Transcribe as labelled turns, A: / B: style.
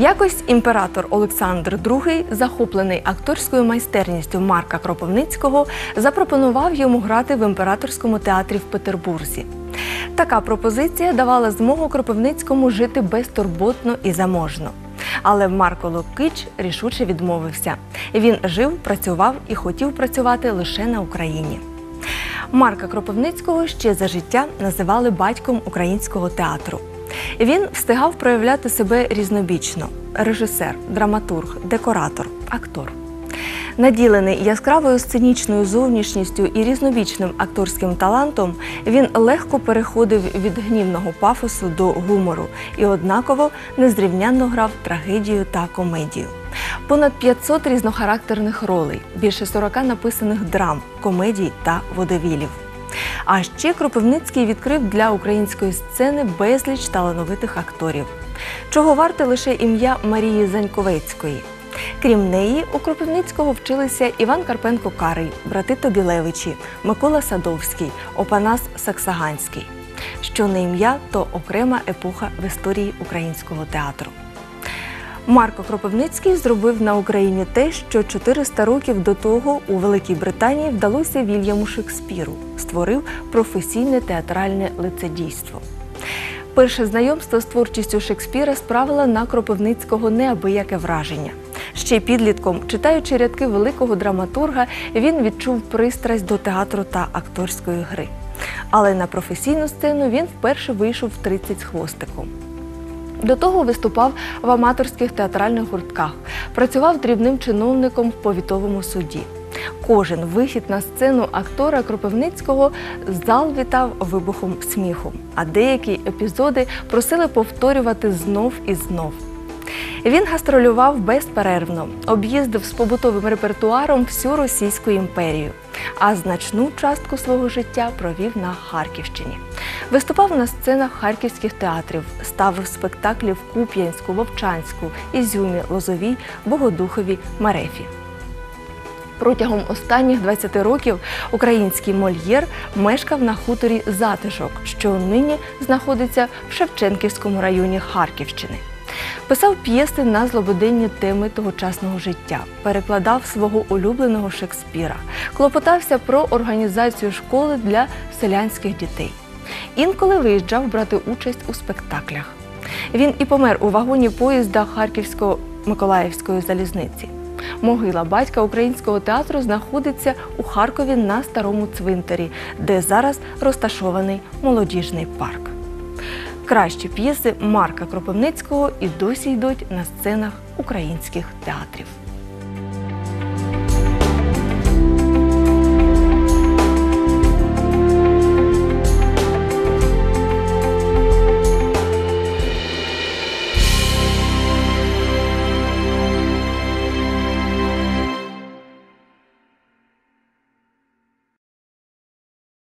A: Якось імператор Олександр II, захоплений акторською майстерністю Марка Кропивницького, запропонував йому грати в імператорському театрі в Петербурзі. Така пропозиція давала змогу Кропивницькому жити безтурботно і заможно. Але Марко Лукич рішуче відмовився. Він жив, працював і хотів працювати лише на Україні. Марка Кропивницького ще за життя називали батьком українського театру. Він встигав проявляти себе різнобічно: режисер, драматург, декоратор, актор. Наділений яскравою сценічною зовнішністю і різнобічним акторським талантом, він легко переходив від гнівного пафосу до гумору і однаково незрівнянно грав трагедію та комедію. Понад 500 різнохарактерних ролей, більше 40 написаних драм, комедій та водевілів. А ще Кропивницький відкрив для української сцени безліч талановитих акторів, чого варте лише ім'я Марії Заньковецької. Крім неї, у Кропивницького вчилися Іван Карпенко Карий, брати Тобілевичі, Микола Садовський, Опанас Саксаганський. Що не ім'я, то окрема епоха в історії українського театру. Марко Кропивницький зробив на Україні те, що 400 років до того у Великій Британії вдалося Вільяму Шекспіру, створив професійне театральне лицедійство. Перше знайомство з творчістю Шекспіра справило на Кропивницького неабияке враження. Ще підлітком, читаючи рядки великого драматурга, він відчув пристрасть до театру та акторської гри. Але на професійну сцену він вперше вийшов в 30 з хвостиком. До того виступав в аматорських театральних гуртках, працював дрібним чиновником в повітовому суді. Кожен вихід на сцену актора Кропивницького зал вітав вибухом сміху, а деякі епізоди просили повторювати знов і знов. Він гастролював безперервно, об'їздив з побутовим репертуаром всю Російську імперію, а значну частку свого життя провів на Харківщині. Виступав на сценах харківських театрів, ставив спектаклі в Куп'янську, Вовчанську, Ізюмі, Лозовій, Богодухові, Марефі. Протягом останніх 20 років український мольєр мешкав на хуторі Затишок, що нині знаходиться в Шевченківському районі Харківщини. Писав п'єси на злободенні теми тогочасного життя, перекладав свого улюбленого Шекспіра, клопотався про організацію школи для селянських дітей. Інколи виїжджав брати участь у спектаклях. Він і помер у вагоні поїзда Харківсько-Миколаївської залізниці. Могила батька українського театру знаходиться у Харкові на старому цвинтарі, де зараз розташований молодіжний парк. Кращі п'єси Марка Кропивницького і досі йдуть на сценах українських театрів.